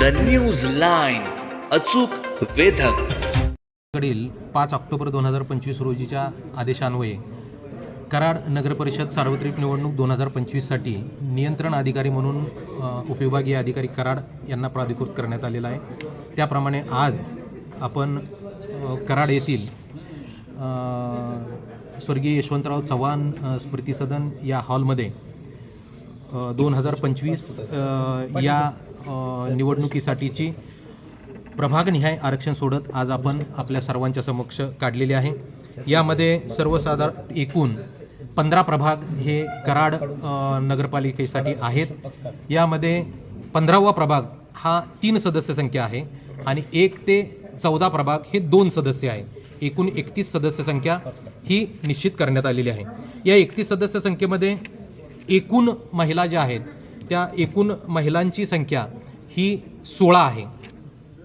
The news line अचूक वेधक. कडील पाच ऑक्टोबर दोन हजार पंचवीस रोजीच्या आदेशान्वये कराड नगरपरिषद सार्वत्रिक निवडणूक दोन हजार पंचवीससाठी नियंत्रण अधिकारी म्हणून उपविभागीय अधिकारी कराड यांना प्राधिकृत करण्यात आलेला आहे. त्याप्रमाणे आज आपण कराड येथील स्वर्गीय यशवंतराव चव्हाण स्मृती सदन या हॉलमध्ये दोन हजार पंचवीस या निवडणुकीसाठीची प्रभागनिहाय आरक्षण सोडत. आज आपण आपल्या सर्वांच्या समक्ष काढलेले आहे. यामध्ये सर्वसाधारण एकूण पंधरा प्रभाग हे कराड नगरपालिकेसाठी आहेत. यामध्ये पंधरावा प्रभाग हा तीन सदस्य संख्या आहे आणि एक ते चौदा प्रभाग हे दोन सदस्य आहे. एकूण एकतीस सदस्य संख्या ही निश्चित करण्यात आलेली आहे. या एकतीस सदस्य संख्येमध्ये एकूण महिला ज्या आहेत त्या एकूण महिलांची संख्या ही सोळा आहे.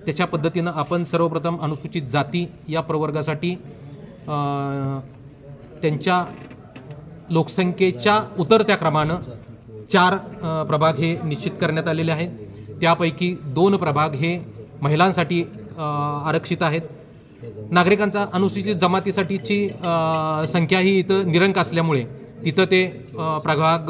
त्याच्या पद्धतीनं आपण सर्वप्रथम अनुसूचित जाती या प्रवर्गासाठी त्यांच्या लोकसंख्येच्या उतरत्या क्रमानं चार प्रभाग हे निश्चित करण्यात आलेले आहेत. त्यापैकी दोन प्रभाग हे महिलांसाठी आरक्षित आहेत. नागरिकांचा अनुसूचित जमातीसाठीची संख्या ही इथं निरंक असल्यामुळे तिथं ते प्रभाग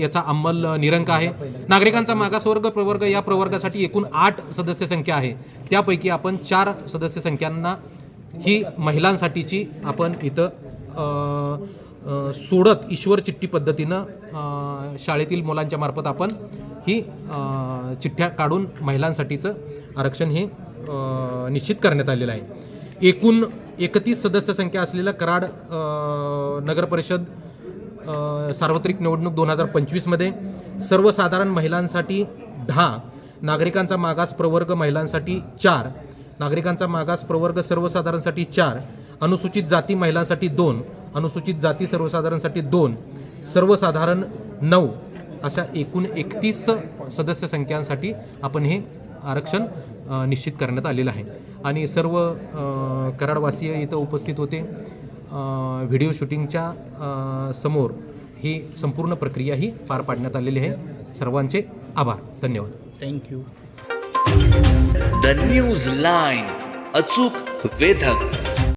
याचा अंमल निरंक आहे. नागरिकांचा मागासवर्ग प्रवर्ग या प्रवर्गासाठी एकूण आठ सदस्य संख्या आहे. त्यापैकी आपण चार सदस्य संख्यांना ही महिलांसाठीची आपण इथं सोडत ईश्वर चिठ्ठी पद्धतीनं शाळेतील मुलांच्या मार्फत आपण ही चिठ्ठ्या काढून महिलांसाठीचं आरक्षण हे निश्चित करण्यात आलेलं आहे. एकूण एकतीस सदस्य संख्या असलेला कराड नगरपरिषद सार्वत्रिक निवडणूक दोन हजार पंचवीसमध्ये सर्वसाधारण महिलांसाठी दहा नागरिकांचा मागास प्रवर्ग महिलांसाठी चार नागरिकांचा मागास प्रवर्ग सर्वसाधारणसाठी चार अनुसूचित जाती महिलांसाठी दोन अनुसूचित जाती सर्वसाधारणसाठी दोन सर्वसाधारण नऊ अशा एकूण एकतीस सदस्य संख्यांसाठी आपण हे आरक्षण निश्चित करण्यात आलेलं आहे. आणि सर्व कराडवासीय इथं उपस्थित होते. व्हिडिओ शूटिंगच्या समोर ही संपूर्ण प्रक्रिया ही पार पाडण्यात आलेली आहे. सर्वांचे आभार. धन्यवाद. थँक्यू द न्यूज लाईन अचूक वेधक.